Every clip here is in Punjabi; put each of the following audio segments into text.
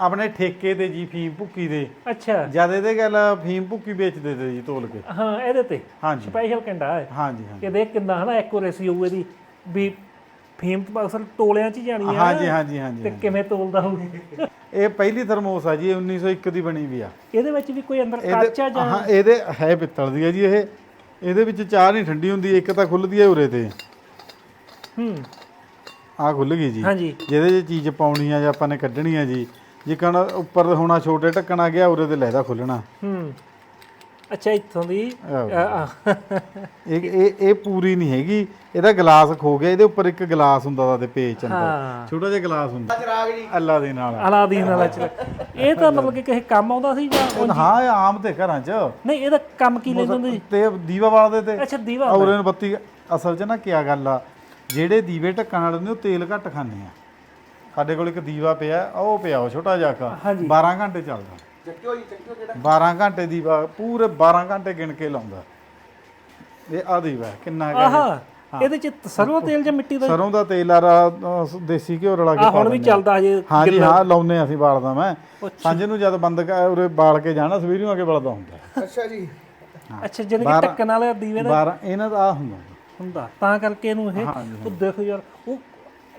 ਆਪਣੇ ਠੇਕੇ ਤੇ ਜੀ ਫੀਮ ਭੁੱਕੀ ਦੇ। ਅੱਛਾ। ਜਦ ਇਹਦੇ ਗੱਲ ਫੀਮ ਭੁੱਕੀ ਵੇਚਦੇ ਤੇ ਜੀ ਤੋਲ ਕੇ। ਹਾਂ ਇਹਦੇ ਤੇ। ਹਾਂਜੀ। ਸਪੈਸ਼ਲ ਕੰਡਾ ਹੈ। ਹਾਂਜੀ ਹਾਂਜੀ। ਕਿ ਦੇਖ ਕਿੰਨਾ ਹਨਾ ਐਕੂਰੇਸੀ ਹੋਊ ਇਹਦੀ। ਵੀ ਫੀਮ ਤਾਂ ਅਸਲ ਤੋਲਿਆਂ 'ਚ ਹੀ ਜਾਣੀ ਆ ਹਾਂਜੀ ਹਾਂਜੀ ਹਾਂਜੀ ਤੇ ਕਿਵੇਂ ਤੋਲਦਾ ਹੋਊ ਇਹ ਪਹਿਲੀ ਥਰਮੋਸ ਆ ਜੀ ਇਹ 1901 ਦੀ ਬਣੀ ਵੀ ਆ। ਇਹਦੇ ਵਿੱਚ ਵੀ ਕੋਈ ਅੰਦਰ ਕੱਚ ਆ ਜਾਂ ਹਾਂ ਇਹਦੇ ਹੈ ਪਿੱਤਲ ਦੀ ਹੈ ਜੀ ਇਹ। ਇਹਦੇ ਵਿੱਚ ਚਾਹ ਨਹੀਂ ਠੰਡੀ ਹੁੰਦੀ ਇੱਕ ਤਾਂ ਖੁੱਲਦੀ ਹੈ ਉਰੇ ਤੇ। ਹੂੰ। ਆ ਖੁੱਲ ਗਈ ਜੀ। ਹਾਂਜੀ। ਜਿਹਦੇ 'ਚ ਚੀਜ਼ ਪਾਉਣੀ ਆ ਜਾਂ ਆਪਾਂ ਨੇ ਕੱਢਣੀ ਆ ਜੀ। ਜਿਕਣ ਉੱਪਰ ਹੋਣਾ ਛੋਟੇ ਢੱਕਣ ਆ ਗਿਆ ਉਰੇ ਤੇ ਲੈਦਾ ਖੁੱਲਣਾ ਹੂੰ। ਅੱਛਾ ਇੱਥੋਂ ਦੀ ਇਹ ਇਹ ਇਹ ਪੂਰੀ ਨਹੀਂ ਹੈਗੀ। ਇਹਦਾ ਗਲਾਸ ਖੋ ਗਿਆ ਇਹਦੇ ਉੱਪਰ ਇੱਕ ਗਲਾਸ ਹੁੰਦਾ ਦਾ ਤੇ ਪੇਚ ਅੰਦਰ ਛੋਟਾ ਜਿਹਾ ਗਲਾਸ ਹੁੰਦਾ। ਅੱਲਾ ਦੇ ਨਾਲ ਅਲਾਦੀਨ ਵਾਲਾ। ਚ ਇਹ ਤਾਂ ਮਤਲਬ ਕਿ ਕਿਸੇ ਕੰਮ ਆਉਂਦਾ ਸੀ ਜਾਂ ਹਾਂ ਇਹ ਆਮ ਤੇ ਘਰਾਂ 'ਚ। ਨਹੀਂ ਇਹਦਾ ਕੰਮ ਕੀ ਲੈਂਦੇ ਹੁੰਦੇ ਸੀ? ਤੇ ਦੀਵਾ ਬਾਲਦੇ ਤੇ। ਅੱਛਾ ਦੀਵਾ ਔਰ ਇਹਨੂੰ ਬੱਤੀ ਅਸਲ 'ਚ ਨਾ ਕੀ ਗੱਲ ਆ ਜਿਹੜੇ ਦੀਵੇ ਢੱਕਣ ਵਾਲੇ ਹੁੰਦੇ ਉਹ ਤੇਲ ਘੱਟ ਖਾਂਦੇ ਆ। ਸਾਡੇ ਕੋਲ ਇੱਕ ਦੀਵਾ ਪਿਆ ਉਹ ਪਿਆ ਉਹ ਛੋਟਾ ਜਿਹਾ ਕਾ। ਹਾਂਜੀ। 12 ਘੰਟੇ ਚੱਲਦਾ। ਚੱਕਿਓ ਜੀ ਚੱਕਿਓ ਕਿਹੜਾ 12 ਘੰਟੇ ਦੀਵਾ ਪੂਰੇ 12 ਘੰਟੇ ਗਿਣ ਕੇ ਲਾਉਂਦਾ। ਇਹ ਆ ਦੀਵਾ ਹੈ, ਕਿੰਨਾ ਹੈਗਾ? ਆਹਾ ਇਹਦੇ ਚ ਸਰੋਂ ਤੇਲ ਜਾਂ ਮਿੱਟੀ ਦਾ? ਸਰੋਂ ਦਾ ਤੇਲ ਆ ਰਾ ਅਹ, ਦੇਸੀ ਘਿਓ ਰਲਾ ਕੇ ਆ ਪਾ ਹੁਣ ਵੀ ਦਿੰਦੇ ਆ। ਚੱਲਦਾ ਜੇ ਹਾਂਜੀ ਹਾਂ ਲਾਉਨੇ ਅਸੀਂ ਬਾਲਦਾ ਮੈਂ। ਸਾਂਝ ਨੂੰ ਜਦ ਬੰਦ ਕਰ ਉਰੇ ਬਾਲ ਕੇ ਜਾਣਾ ਸਵੇਰੀ ਨੂੰ ਆ ਕੇ ਬਲਦਾ ਹੁੰਦਾ। ਅੱਛਾ ਜੀ। ਅੱਛਾ ਜਿਹੜੇ ਕਿ ਢੱਕਣ ਵਾਲੇ ਦੀਵੇ ਦਾ? 12 ਇਹਨਾਂ ਦਾ ਆ ਹੁੰਦਾ। ਹੁੰਦਾ ਤਾਂ ਕਰਕੇ ਇਹਨੂੰ ਇਹ ਹਾਂਜੀ, ਉਹ ਦੇਖੋ ਯਾਰ ਉਹ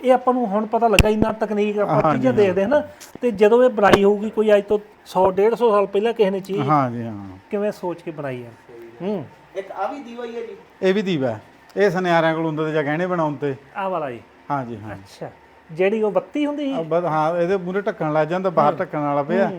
ਇਹ ਆਪਾਂ ਨੂੰ ਹੁਣ ਪਤਾ ਲੱਗਾ ਇੰਨਾ ਤਕਨੀਕ ਆਪਾਂ ਚੀਜ਼ਾਂ ਦੇਖਦੇ ਹਾਂ ਨਾ ਤੇ ਜਦੋਂ ਇਹ ਬਣਾਈ ਹੋਊਗੀ ਕੋਈ ਅੱਜ ਤੋਂ 100 150 ਸਾਲ ਪਹਿਲਾਂ ਕਿਸੇ ਨੇ ਚੀਜ਼ ਹਾਂਜੀ ਹਾਂ। ਕਿਵੇਂ ਸੋਚ ਕੇ ਬਣਾਈ ਹੈ ਹੂੰ। ਇੱਕ ਆ ਵੀ ਦੀਵਾ ਹੀ ਹੈ ਜੀ। ਇਹ ਵੀ ਦੀਵਾ ਹੈ। ਇਹ ਸੁਨਿਆਰਿਆਂ ਕੋਲ ਹੁੰਦਾ ਤੇ ਜਾਂ ਗਹਿਣੇ ਬਣਾਉਣ ਤੇ। ਆਹ ਵਾਲਾ ਜੀ। ਹਾਂਜੀ ਹਾਂ। ਅੱਛਾ। ਜਿਹੜੀ ਉਹ ਬੱਤੀ ਹੁੰਦੀ ਸੀ? ਆ ਹਾਂ ਇਹਦੇ ਮੂਰੇ ਢੱਕਣ ਲੱਗ ਜਾਂਦਾ ਬਾਹਰ ਢੱਕਣ ਵਾਲਾ ਪਿਆ।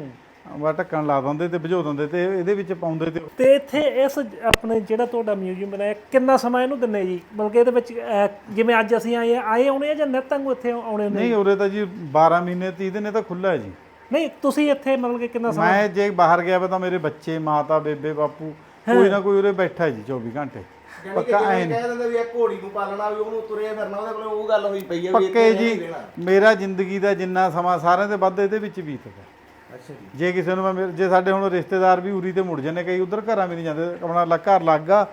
ਬਾ ਢੱਕਣ ਲਾ ਦਿੰਦੇ ਤੇ ਭਜੋ ਦਿੰਦੇ ਤੇ ਇਹਦੇ ਵਿੱਚ ਪਾਉਂਦੇ ਤੇ ਤੇ ਇੱਥੇ ਇਸ ਆਪਣੇ ਜਿਹੜਾ ਤੁਹਾਡਾ ਮਿਊਜ਼ੀਅਮ ਬਣਾਇਆ ਕਿੰਨਾ ਸਮਾਂ ਇਹਨੂੰ ਦਿੰਨੇ ਜੀ? ਬਲਕਿ ਇਹਦੇ ਵਿੱਚ ਅਹ, ਜਿਵੇਂ ਅੱਜ ਅਸੀਂ ਆਏ ਆ ਆਏ ਆਉਣੇ ਆ ਜਾਂ ਨਿਤ ਵਾਂਗੂ ਇੱਥੇ ਆਉਣੇ ਹੁੰਦੇ ਨਹੀਂ ਉਰੇ ਤਾਂ ਜੀ 12 ਮਹੀਨੇ 30 ਦਿਨ ਇਹ ਤਾਂ ਖੁੱਲਾ ਹੈ ਜੀ। ਨਹੀਂ ਤੁਸੀਂ ਇੱਥੇ ਮਤਲਬ ਕਿ ਕਿੰਨਾ ਸਮਾਂ? ਮੈਂ ਜੇ ਬਾਹਰ ਗਿਆ ਵਾ ਤਾਂ ਮੇਰੇ ਬੱਚੇ ਮਾਤਾ ਬੇਬੇ ਬਾਪੂ ਕੋਈ ਨਾ ਕੋਈ ਉਰੇ ਬੈਠਾ ਜੀ 24 ਘੰਟੇ। ਜਾਨੀ ਕਿ ਜਿਵੇਂ ਕਹਿ ਦਿੰਦੇ ਵੀ ਇਹ ਘੋੜੀ ਨੂੰ ਪਾਲਣਾ ਵੀ ਉਹਨੂੰ ਤੁਰੇ ਫਿਰਨਾ ਉਹਦੇ ਕੋਲ ਉਹ ਗੱਲ ਹੋਈ ਪਈ ਹੈ ਵੀ ਪੱਕੇ ਇੱਥੇ ਜੀ ਨਹੀਂ ਰਹਿਣਾ ਮੇਰਾ ਜ਼ਿੰਦਗੀ ਦਾ ਜਿੰਨਾ ਸਮਾਂ ਸਾਰਿਆਂ ਦੇ ਵੱਧ ਇਹਦੇ ਵਿੱਚ ਬੀਤਦਾ। ਜੀ। ਕਿਸੇ ਨੂੰ ਮੈਂ ਜੇ ਸਾਡੇ ਹੁਣ ਰਿਸ਼ਤੇਦਾਰ ਵੀ ਉਰੀ ਤੇ ਮੁੜ ਜਾਂਦੇ ਕਈ ਉਧਰ ਘਰਾਂ ਵੀ ਨਹੀਂ ਜਾਂਦੇ ਆਪਣਾ ਲ- ਘਰ ਲੱਗਾ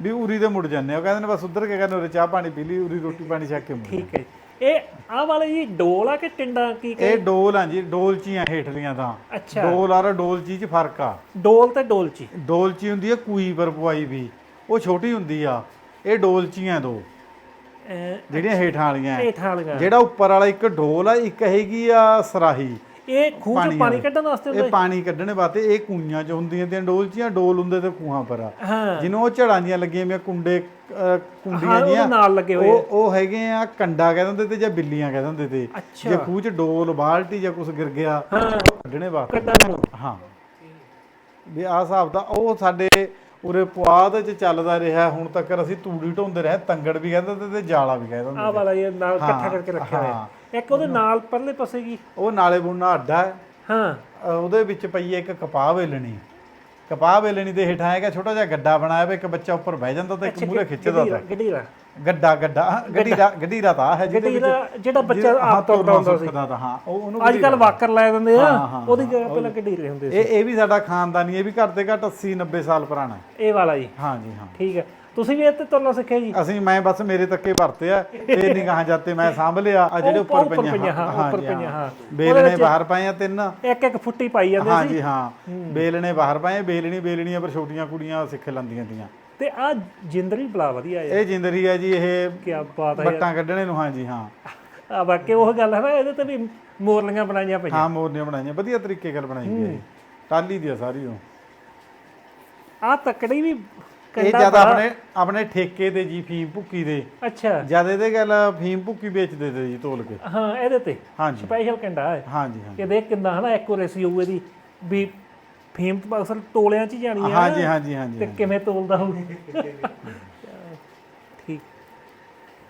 ਵੀ ਉਰੀ ਤੇ ਮੁੜ ਜਾਂਦੇ ਆ। ਉਹ ਕਹਿੰਦੇ ਨੇ ਬਸ ਉਧਰ ਕੇ ਕਹਿੰਦੇ ਉਰੇ ਚਾਹ ਪਾਣੀ ਪੀ ਲਈ ਉਰੀ ਰੋਟੀ ਪਾਣੀ ਛਕ ਕੇ ਮੁੜ ਠੀਕ ਹੈ ਇਹ ਆਹ ਵਾਲੇ ਜੀ ਡੋਲ ਆ ਕਿ ਟਿੰਡਾ ਕੀ ਇਹ ਡੋਲ ਆ ਜੀ ਡੋਲਚੀਆਂ ਹੇਠਲੀਆਂ ਤਾਂ। ਅੱਛਾ। ਡੋਲ ਆ ਡੋਲਚੀ ਚ ਫ਼ਰਕ ਆ। ਡੋਲ ਤੇ ਡੋਲਚੀ ਡੋਲਚੀ ਹੁੰਦੀ ਹੈ ਕੂਈ ਪਰ ਪਵਾਈ ਵੀ। ਉਹ ਛੋਟੀ ਹੁੰਦੀ ਆ। ਇਹ ਡੋਲਚੀਆਂ ਦੋ। ਅਹ, ਜਿਹੜੀਆਂ ਹੇਠਾਂ ਵਾਲੀਆਂ ਹੈ। ਹੇਠਾਂ ਵਾਲੀਆਂ। ਜਿਹੜਾ ਉੱਪਰ ਵਾਲਾ ਇੱਕ ਡੋਲ ਆ ਇੱਕ ਹੈਗੀ ਆ ਸਰਾਹੀ। ਇਹ ਖੂਹ ਚੋਂ ਪਾਣੀ। ਕੱਢਣ ਵਾਸਤੇ ਇਹ ਪਾਣੀ ਕੱਢਣ ਵਾਸਤੇ ਇਹ ਕੂਈਆਂ ਚ ਹੁੰਦੀਆਂ ਤੇ ਡੋਲਚੀਆਂ ਡੋਲ ਹੁੰਦੇ ਤੇ ਕੂਹਾਂ ਪਰ ਆ। ਜਿਹਨੂੰ ਉਹ ਝੜਾਂ ਦੀਆਂ ਲੱਗੀਆਂ ਮੈਂ ਕੁੰਡੇ ਕੁੰਡੀਆਂ ਜੀਆਂ ਨਾਲ ਲੱਗੇ ਹੋਏ ਉਹ ਉਹ ਹੈਗੇ ਆ ਕੰਡਾ ਕਹਿ ਦਿੰਦੇ ਤੇ ਜਾਂ ਬਿੱਲੀਆਂ ਕਹਿ ਦਿੰਦੇ ਤੇ। ਜੇ ਖੂਹ ਚ ਡੋਲ ਬਾਲਟੀ ਜਾਂ ਕੁਝ ਗਿਰ ਗਿਆ ਕੱਢਣੇ ਵਾਸਤੇ। ਹਾਂ। ਵੀ ਆਹ ਹਿਸਾਬ ਦਾ ਉਹ ਸਾਡੇ ਉਰੇ ਪੁਆਧ ਚ ਚੱਲਦਾ ਰਿਹਾ ਹੁਣ ਤੱਕ ਅਸੀਂ ਤੂੜੀ ਢੋਂਦੇ ਰਹੇ ਤੰਗੜ ਵੀ ਕਹਿੰਦੇ ਤੇ ਤੇ ਜਾਲਾ ਵੀ ਕਹਿ ਦਿੰਦੇ ਆਹ ਵਾਲਾ ਇਹ ਨਾਲ ਇਕੱਠਾ ਕਰਕੇ ਰੱਖਿਆ ਹੋਇਆ। ਇੱਕ ਉਹਦੇ ਨਾਲ ਪਰਲੇ ਪਾਸੇ ਕੀ? ਉਹ ਨਾਲੇ ਬੁਣਨਾ ਅੱਡਾ ਹੈ। ਹਾਂ। ਉਹਦੇ ਵਿੱਚ ਪਈ ਹੈ ਇੱਕ ਕਪਾਹ ਵੇਲਣੀ। ਕਪਾਹ ਵੇਲਣੀ ਦੇ ਹੇਠਾਂ ਹੈਗਾ ਛੋਟਾ ਜਿਹਾ ਗੱਡਾ ਬਣਾਇਆ ਹੋਇਆ ਇੱਕ ਬੱਚਾ ਉੱਪਰ ਬਹਿ ਜਾਂਦਾ ਤੇ ਇੱਕ ਮੂਹਰੇ ਖਿੱਚਦਾ ਤਾ। ਗੱਡੀਰਾ ਗੱਡਾ ਗੱਡਾ ਹਾਂ, ਗੱਡੀ। ਦਾ ਗੱਡੀ ਦਾ ਤਾਂ ਹੈ ਜਿਹਦੇ ਵਿੱਚ ਗੱਡੀਰਾ ਜਿਹੜਾ ਬੱਚਾ ਆਪ ਤੁਰਦਾ ਹੁੰਦਾ ਸੀ। ਤਾਂ ਹਾਂ ਉਹ ਉਹਨੂੰ ਅੱਜ ਕੱਲ ਵਾਕਰ ਲਾਏ ਦਿੰਦੇ ਆ ਉਹਦੀ ਜਗ੍ਹਾ ਪਹਿਲਾਂ ਗੱਡੀਰੇ ਹੁੰਦੇ ਸੀ। ਇਹ ਇਹ ਵੀ ਸਾਡਾ ਖਾਨਦਾਨੀ ਇਹ ਵੀ ਘੱਟ ਤੇ ਘੱਟ 80 90 ਸਾਲ ਪੁਰਾਣਾ ਇਹ ਵਾਲਾ ਜੀ। ਹਾਂ ਜੀ ਹਾਂ। ਠੀਕ ਹੈ। ਤੁਸੀਂ ਵੀ ਇੱਥੇ ਤੁਰਨਾ ਸਿੱਖਿਆ ਜੀ? ਅਸੀਂ ਮੈਂ ਬਸ ਮੇਰੇ ਤੱਕੇ ਭਰਤੇ ਆ ਤੇ ਨਿਗਾਹਾਂ ਜਾਤੇ ਮੈਂ ਸਾਂਭ ਲਿਆ ਆ ਜਿਹੜੇ ਉੱਪਰ ਪਈਆਂ ਪਈਆਂ, ਹਾਂ, ਉੱਪਰ ਪਈਆਂ, ਹਾਂ। ਬੇਲਣੇ ਬਾਹਰ ਪਏ ਆ ਤਿੰਨ। ਇੱਕ ਇੱਕ ਫੁੱਟੀ ਪਾਈ ਜਾਂਦੇ ਹਾਂ ਸੀ। ਜੀ ਹਾਂ। ਬੇਲਣੇ ਬਾਹਰ ਪਏ ਬੇਲਣੀ ਬੇਲਣੀਆਂ ਪਰ ਛੋਟੀਆਂ ਕੁੜੀਆਂ ਸਿੱਖ ਲੈਂਦੀਆਂ ਦੀਆਂ ਤੇ ਆ ਜਿੰਦਰੀ ਬਲਾ ਵਧੀਆ ਹੈ। ਇਹ ਜਿੰਦਰੀ ਆ ਜੀ ਇਹ ਕੀ ਬਾਤ ਹੈ। ਬੱਟਾਂ ਕੱਢਣੇ ਨੂੰ ਹਾਂ ਜੀ ਹਾਂ। ਆ ਬਾਕੀ ਉਹ ਗੱਲ ਹੈ ਨਾ ਇਹਦੇ ਤੇ ਵੀ ਮੋਰਲੀਆਂ ਬਣਾਈਆਂ ਪਈਆਂ। ਹਾਂ ਮੋਰਨੀਆਂ ਬਣਾਈਆਂ ਵਧੀਆ ਤਰੀਕੇ ਨਾਲ ਬਣਾਈ ਗਈ ਹੈ ਇਹ। ਟਾਲੀ ਦੀ ਸਾਰੀ ਉਹ। ਆ ਤੱਕੜੀ ਵੀ ਇਹ ਜਦ ਆਪਣੇ ਆਪਣੇ ਠੇਕੇ ਤੇ ਜੀ ਫੀਮ ਭੁੱਕੀ ਦੇ। ਅੱਛਾ। ਜਦ ਇਹਦੇ ਗੱਲ ਫੀਮ ਭੁੱਕੀ ਵੇਚਦੇ ਤੇ ਜੀ ਤੋਲ ਕੇ। ਹਾਂ ਇਹਦੇ ਤੇ। ਹਾਂਜੀ। ਸਪੈਸ਼ਲ ਕੰਡਾ ਹੈ। ਹਾਂ ਜੀ ਹਾਂ ਕਿ ਦੇਖ ਕਿੰਨਾ ਹਨਾ ਐਕੂਰੇਸੀ ਹੋਊ ਇਹਦੀ। ਵੀ ਫੀਮ ਤਾਂ ਅਸਲ ਤੋਲਿਆਂ 'ਚ ਹੀ ਜਾਣੀ ਆ ਹਾਂਜੀ ਹਾਂਜੀ ਹਾਂਜੀ ਤੇ ਕਿਵੇਂ ਤੋਲਦਾ ਹੋਊ ਠੀਕ।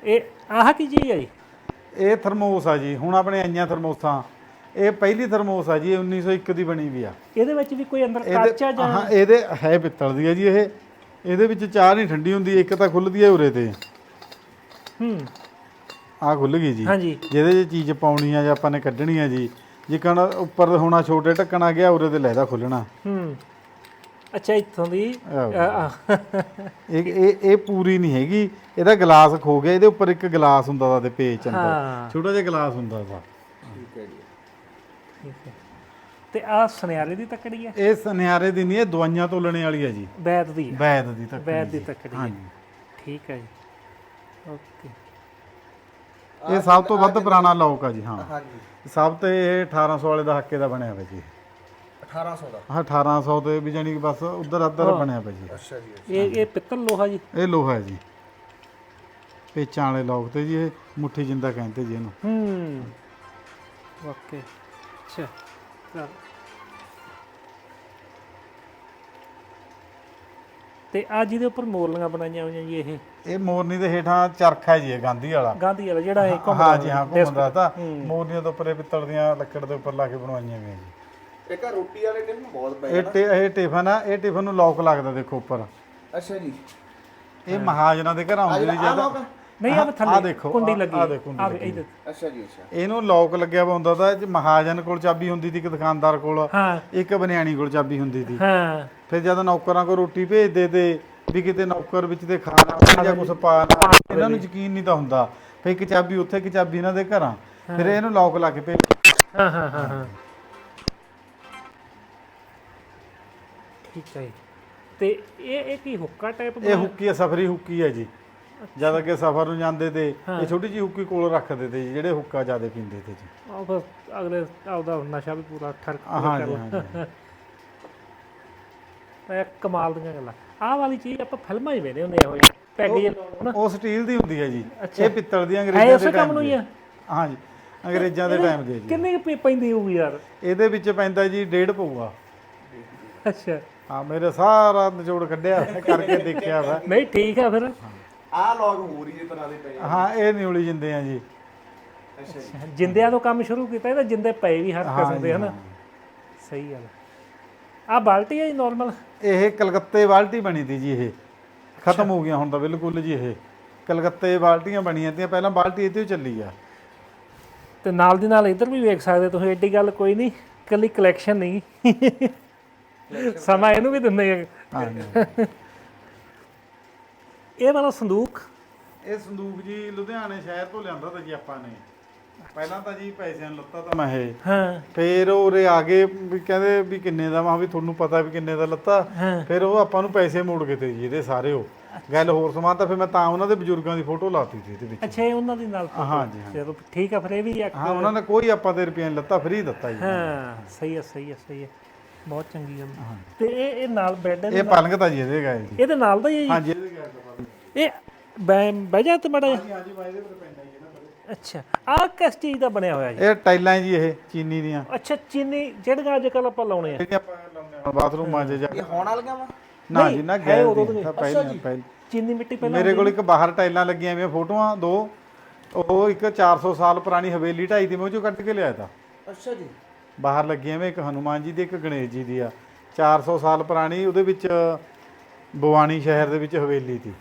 ਇਹ ਆਹ ਕੀ ਚੀਜ਼ ਹੈ ਜੀ? ਇਹ ਥਰਮੋਸ ਆ ਜੀ। ਹੁਣ ਆਪਣੇ ਆਈਆਂ ਥਰਮੋਸਾਂ। ਇਹ ਪਹਿਲੀ ਥਰਮੋਸ ਆ ਜੀ। ਇਹ 1901 ਦੀ ਬਣੀ ਵੀ ਆ। ਇਹਦੇ ਵਿੱਚ ਵੀ ਕੋਈ ਅੰਦਰ ਕੱਚ ਜਾਂ ਹਾਂ ਇਹਦੇ ਹੈ ਪਿੱਤਲ ਦੀ ਆ ਜੀ ਇਹ। ਇਹਦੇ ਵਿੱਚ ਚਾਹ ਨਹੀਂ ਠੰਡੀ ਹੁੰਦੀ ਇੱਕ ਤਾਂ ਖੁੱਲਦੀ ਹੈ ਉਰੇ ਤੇ। ਹੂੰ। ਆ ਖੁੱਲ ਗਈ ਜੀ। ਹਾਂਜੀ। ਜਿਹਦੇ 'ਚ ਚੀਜ਼ ਪਾਉਣੀ ਆ ਜਾਂ ਆਪਾਂ ਨੇ ਕੱਢਣੀ ਆ ਜੀ। ਜਿਕਣ ਉੱਪਰ ਹੋਣਾ ਛੋਟੇ ਢੱਕਣ ਆ ਗਿਆ ਉਰੇ ਤੇ ਲੈਦਾ ਖੁੱਲਣਾ। ਹੂੰ। ਅੱਛਾ ਇੱਥੋਂ ਦੀ। ਇਹ ਇਹ ਇਹ ਪੂਰੀ ਨਹੀਂ ਹੈਗੀ। ਇਹਦਾ ਗਲਾਸ ਖੋ ਗਿਆ ਇਹਦੇ ਉੱਪਰ ਇੱਕ ਗਲਾਸ ਹੁੰਦਾ ਦਾ ਤੇ ਪੇਚ ਅੰਦਰ। ਛੋਟਾ ਜਿਹਾ ਗਲਾਸ ਹੁੰਦਾ ਦਾ ਠੀਕ ਹੈ ਜੀ। ਠੀਕ ਹੈ। ਤੇ ਆ ਸੁਨਿਆਰੇ ਦੀ ਤੱਕੜੀ ਹੈ ਇਹ ਸੁਨਿਆਰੇ ਦੀ ਨਹੀਂ ਇਹ ਦਵਾਈਆਂ ਤੋਲਣੇ ਵਾਲੀ ਹੈ ਜੀ। ਵੈਦ ਦੀ ਹੈ ਵੈਦ ਦੀ ਤੱਕ ਵੈਦ ਦੀ ਤੱਕੜੀ ਹੈ ਹਾਂਜੀ। ਠੀਕ ਹੈ ਜੀ। ਓਕੇ। ਇਹ ਸਭ ਤੋਂ ਵੱਧ ਪੁਰਾਣਾ ਲੋਕ ਆ ਜੀ ਹਾਂ। ਹਾਂਜੀ। ਸਭ ਤੇ ਇਹ 1800 ਵਾਲੇ ਦਾ ਹੱਕੇ ਦਾ ਬਣਿਆ ਹੋਇਆ ਜੀ। 1800 ਦਾ। ਆਹ 1800 ਤੇ ਵੀ ਜਾਨੀ ਕਿ ਬਸ ਉਧਰ ਅੱਧਰ ਬਣਿਆ ਹੋਇਆ ਜੀ। ਅੱਛਾ ਜੀ ਇਹ ਇਹ ਪਿੱਤਲ ਲੋਹਾ ਜੀ? ਇਹ ਲੋਹਾ ਹੈ ਜੀ। ਪੇਚਾਂ ਵਾਲੇ ਲੋਕ ਤੇ ਜੀ ਇਹ ਮੁੱਠੀ ਜਿੰਦਾ ਕਹਿੰਦੇ ਜੀ ਇਹਨੂੰ। ਹੂੰ। ਓਕੇ। ਅੱਛਾ। ਤੇ ਆ ਜਿਹਦੇ ਉੱਪਰ ਮੋਰਲੀਆਂ ਬਣਾਈਆਂ ਹੋਈਆਂ ਜੀ ਇਹ। ਇਹ ਮੋਰਨੀ ਦੇ ਹੇਠਾਂ ਚਰਖਾ ਜੀ ਇਹ ਗਾਂਧੀ ਵਾਲਾ। ਗਾਂਧੀ ਵਾਲਾ ਜਿਹੜਾ ਇਹ ਘੁੰਮਦਾ ਹਾਂ ਜੀ ਹਾਂ ਘੁੰਮਦਾ ਤਾਂ ਮੋਰਨੀਆਂ ਦੇ ਉੱਪਰ ਇਹ ਪਿੱਤਲ ਦੀਆਂ ਲੱਕੜ ਦੇ ਉੱਪਰ ਲਾ ਕੇ ਬਣਵਾਈਆਂ ਹੋਈਆਂ ਜੀ। ਇੱਕ ਆਹ ਰੋਟੀ ਵਾਲੇ ਟਿਫਨ ਬਹੁਤ ਪਏ ਇਹ ਟੇ- ਇਹ ਟਿਫਨ ਆ ਇਹ ਟਿਫਨ ਨੂੰ ਲੌਕ ਲੱਗਦਾ ਦੇਖੋ ਉੱਪਰ। ਅੱਛਾ ਜੀ। ਇਹ ਮਹਾਜਨਾਂ ਦੇ ਘਰਾਂ ਹੁੰਦੇ ਨੇ ਆ ਜ਼ਿਆਦਾ ਲੋਕ ਨਹੀਂ ਆ ਥੱਲੇ ਦੇਖੋ, ਕੁੰਡੀ ਲੱਗੀ ਆਹ ਦੇਖੋ ਆ। ਇਹਦੇ ਅੱਛਾ ਜੀ ਅੱਛਾ। ਇਹਨੂੰ ਲੌਕ ਲੱਗਿਆ ਵਾ ਹੁੰਦਾ ਤਾਂ ਮਹਾਜਨ ਕੋਲ ਚਾਬੀ ਹੁੰਦੀ ਸੀ ਇੱਕ ਦੁਕਾਨਦਾਰ ਕੋਲ। ਹਾਂ। ਇੱਕ ਬਨਿਆਣੀ ਕੋਲ ਚਾਬੀ ਹੁੰਦੀ ਸੀ ਹਾਂ। ਫਿਰ ਜਦ ਨੌਕਰਾਂ ਕੋਲ ਰੋਟੀ ਭੇਜਦੇ ਤੇ ਵੀ ਕਿਤੇ ਨੌਕਰ ਵਿੱਚ ਤੇ ਖਾਣਾ ਜਾਂ ਕੁਝ ਪਾ ਨਾ ਇਹਨਾਂ ਨੂੰ ਯਕੀਨ ਨਹੀਂ ਤਾਂ ਹੁੰਦਾ। ਫਿਰ ਇੱਕ ਚਾਬੀ ਉੱਥੇ ਇੱਕ ਚਾਬੀ ਇਹਨਾਂ ਦੇ ਘਰਾਂ। ਫਿਰ ਇਹਨੂੰ ਲੌਕ ਲਾ ਕੇ ਭੇਜ ਹਾਂ ਹਾਂ ਹਾਂ ਹਾਂ। ਠੀਕ ਹੈ। ਤੇ ਇਹ ਇਹ ਕੀ ਹੁੱਕਾ ਟਾਈਪ ਇਹ ਹੁੱਕੀ ਆ ਸਫਰੀ ਹੁੱਕੀ ਹੈ ਜੀ। ਜਦ ਅੱਗੇ ਸਫ਼ਰ ਨੂੰ ਜਾਂਦੇ ਤੇ ਇਹ ਛੋਟੀ ਜਿਹੀ ਹੁੱਕੀ ਕੋਲ ਰੱਖਦੇ ਤੇ ਜੀ ਜਿਹੜੇ ਹੁੱਕਾ ਜ਼ਿਆਦਾ ਪੀਂਦੇ ਤੇ ਜੀ। ਉਹ ਫਿਰ ਅਗਲੇ ਆਪਦਾ ਨਸ਼ਾ ਵੀ ਪੂਰਾ ਠਰਕ ਹਾਂ ਜੀ ਹਾਂ ਜੀ ਇਹ ਕਮਾਲ ਦੀਆਂ ਗੱਲਾਂ। ਆਹ ਵਾਲੀ ਚੀਜ਼ ਆਪਾਂ ਫਿਲਮਾਂ 'ਚ ਵੇਖਦੇ ਹੁੰਦੇ ਆ ਹੋਏ ਪੈਗ ਜੇ ਉਹ ਸਟੀਲ ਦੀ ਹੁੰਦੀ ਹੈ ਜੀ। ਇਹ ਪਿੱਤਲ ਦੀ ਹੈ ਅੰਗਰੇਜ਼ਾਂ ਉਸੇ ਦੇ ਕੰਮ ਨੂੰ ਦੀ ਹੀ ਆ। ਹਾਂ। ਜੀ ਅੰਗਰੇਜ਼ਾਂ ਦੇ ਟਾਈਮ ਦੀ ਹੈ ਜੀ। ਕਿੰਨੇ ਕੁ ਪੈ- ਪੈਂਦੀ ਹੋਊਗੀ ਯਾਰ? ਇਹਦੇ ਵਿੱਚ ਪੈਂਦਾ ਜੀ ਡੇਢ ਪਊਗਾ ਅੱਛਾ। ਹਾਂ ਮੇਰੇ ਸਾਰਾ ਨਿਚੋੜ ਕੱਢਿਆ ਕਰਕੇ ਦੇਖਿਆ ਵਾ। ਨਹੀਂ ਠੀਕ ਆ ਫਿਰ। ਆਹ ਲੋਕ ਹੋਰ ਹੀ ਤਰ੍ਹਾਂ ਦੇ ਪਏ ਆ। ਹਾਂ ਇਹ ਨਿਉਲੀ ਜਿੰਦੇ ਆ ਜੀ। ਅੱਛਾ ਜੀ। ਜਿੰਦਿਆਂ ਤੋਂ ਕੰਮ ਸ਼ੁਰੂ ਕੀਤਾ ਇਹਦਾ ਜਿੰਦੇ ਪਏ ਵੀ ਹਰ ਕਿਸਮ ਦੇ ਹਨਾ? ਸਹੀ ਗੱਲ ਆ। ਬਾਲਟੀ ਹੈ ਜੀ ਨਾਰਮਲ ਇਹ ਕਲਕੱਤੇ ਬਾਲਟੀ ਬਣੀ ਤੀ ਜੀ ਇਹ। ਖਤਮ ਹੋ ਗਿਆ ਹੁਣ ਤਾਂ ਬਿਲਕੁਲ ਜੀ ਇਹ। ਕਲਕੱਤੇ ਬਾਲਟੀਆਂ ਬਣੀਆਂ ਤੀਆਂ ਪਹਿਲਾਂ ਬਾਲਟੀ ਇੱਥੇ ਹੀ ਚੱਲੀ ਆ। ਤੇ ਨਾਲ ਦੀ ਨਾਲ ਇੱਧਰ ਵੀ ਵੇਖ ਸਕਦੇ ਤੁਸੀਂ ਐਡੀ ਗੱਲ ਕੋਈ ਨਹੀਂ ਕੱਲੀ ਕਲੈਕਸ਼ਨ ਨਹੀਂ। ਸਮਾਂ ਇਹਨੂੰ ਵੀ ਦਿੰਦੇ ਆ। ਹਾਂ ਜੀ। ਇਹ ਵਾਲਾ ਸੰਦੂਕ? ਇਹ ਸੰਦੂਕ ਜੀ ਲੁਧਿਆਣੇ ਸ਼ਹਿਰ ਤੋਂ ਲਿਆਂਦਾ ਤਾਂ ਜੀ ਆਪਾਂ ਨੇ। ਪਹਿਲਾਂ ਤਾਂ ਜੀ ਪੈਸਿਆਂ ਨੂੰ ਲੱਤਾ ਤਾਂ ਮੈਂ ਇਹ। ਹਾਂ। ਫੇਰ ਉਰੇ ਆ ਗਏ ਵੀ ਕਹਿੰਦੇ ਵੀ ਕਿੰਨੇ ਦਾ ਮੈਂ ਵੀ ਤੁਹਾਨੂੰ ਪਤਾ ਵੀ ਕਿੰਨੇ ਦਾ ਲੱਤਾ। ਹਾਂ। ਫਿਰ ਉਹ ਆਪਾਂ ਨੂੰ ਪੈਸੇ ਮੋੜ ਕੇ ਤੇ ਜੀ ਇਹਦੇ ਸਾਰੇ ਉਹ। ਗੱਲ ਹੋਰ ਸਮਾਨ ਤਾਂ ਫਿਰ ਮੈਂ ਤਾਂ ਉਹਨਾਂ ਦੇ ਬਜ਼ੁਰਗਾਂ ਦੀ ਫੋਟੋ ਲਾਤੀ ਸੀ ਇਹਦੇ ਵਿੱਚ। ਅੱਛਾ ਇਹ ਉਹਨਾਂ ਦੀ ਨਾਲ photo। ਹਾਂ ਜੀ ਹਾਂ। ਚਲੋ ਠੀਕ ਆ ਫਿਰ ਇਹ ਵੀ ਇੱਕ ਹਾਂ ਉਹਨਾਂ ਨੇ ਕੋਈ ਆਪਾਂ ਦੇ ਰੁਪਏ ਲੱਤਾ ਫ੍ਰੀ ਦਿੱਤਾ ਜੀ। ਹਾਂ ਸਹੀ ਹੈ ਸਹੀ ਹੈ ਸਹੀ ਹੈ ਬਹੁਤ ਚੰਗੀ ਗੱਲ। ਤੇ ਇਹ ਇਹ ਨਾਲ ਬੈੱਡ ਇਹ ਪਲੰਗ ਤਾਂ ਜੀ ਇਹਦੇ ਗਏ ਜੀ। ਇਹਦੇ ਨਾਲ ਦਾ ਹੀ ਹੈ ਜੀ? ਹਾਂਜੀ ਇਹਦੇ ਗਏ। ਇਹ ਬੈ ਬਹਿ ਜਾ ਤੇ ਮੜਾ ਹਾਂਜੀ ਹਾਂਜੀ ਪਰ ਪੈਂਦਾ ਅੱਛਾ ਆਹ ਕਿਸ ਚੀਜ਼ ਦਾ ਬਣਿਆ ਹੋਇਆ ਜੀ? ਇਹ ਟਾਈਲਾਂ ਜੀ ਇਹ ਚੀਨੀ ਦੀਆਂ। ਅੱਛਾ ਚੀਨੀ ਜਿਹੜੀਆਂ ਅੱਜ ਕੱਲ ਆਪਾਂ ਲਾਉਣੇ ਆ। ਜਿਹੜੀਆਂ ਆਪਾਂ ਲਾਉਂਦੇ ਹਾਂ ਬਾਥਰੂਮਾਂ 'ਚ ਜਾ ਇਹ ਹੋਣ ਵਾਲੀਆਂ ਵਾ? ਨਾ ਜੀ ਨਾ ਗੈਸ ਉਦੋਂ ਦੀ ਤਾਂ ਪਹਿਲਾਂ ਪਹਿਲਾਂ। ਚੀਨੀ ਮਿੱਟੀ ਪਹਿਲਾਂ ਮੇਰੇ ਕੋਲ ਇੱਕ ਬਾਹਰ ਟਾਈਲਾਂ ਲੱਗੀਆਂ ਹੋਈਆਂ ਫੋਟੋਆਂ ਦੋ। ਉਹ ਇੱਕ 400 ਸਾਲ ਪੁਰਾਣੀ ਹਵੇਲੀ ਢਾਈ ਦੀ ਮੈਂ ਉਹ ਚੋਂ ਕੱਢ ਕੇ ਲਿਆਇਆ ਤਾ। ਅੱਛਾ ਜੀ। ਬਾਹਰ ਲੱਗੀਆਂ ਹੋਈਆਂ ਇੱਕ ਹਨੂਮਾਨ ਜੀ ਦੀ ਇੱਕ ਗਣੇਸ਼ ਜੀ ਦੀ ਆ। 400 ਸਾਲ ਪੁਰਾਣੀ ਉਹਦੇ ਵਿੱਚ ਬਵਾਨੀ ਸ਼ਹਿਰ ਦੇ ਵਿੱਚ ਹਵੇਲੀ ਸੀ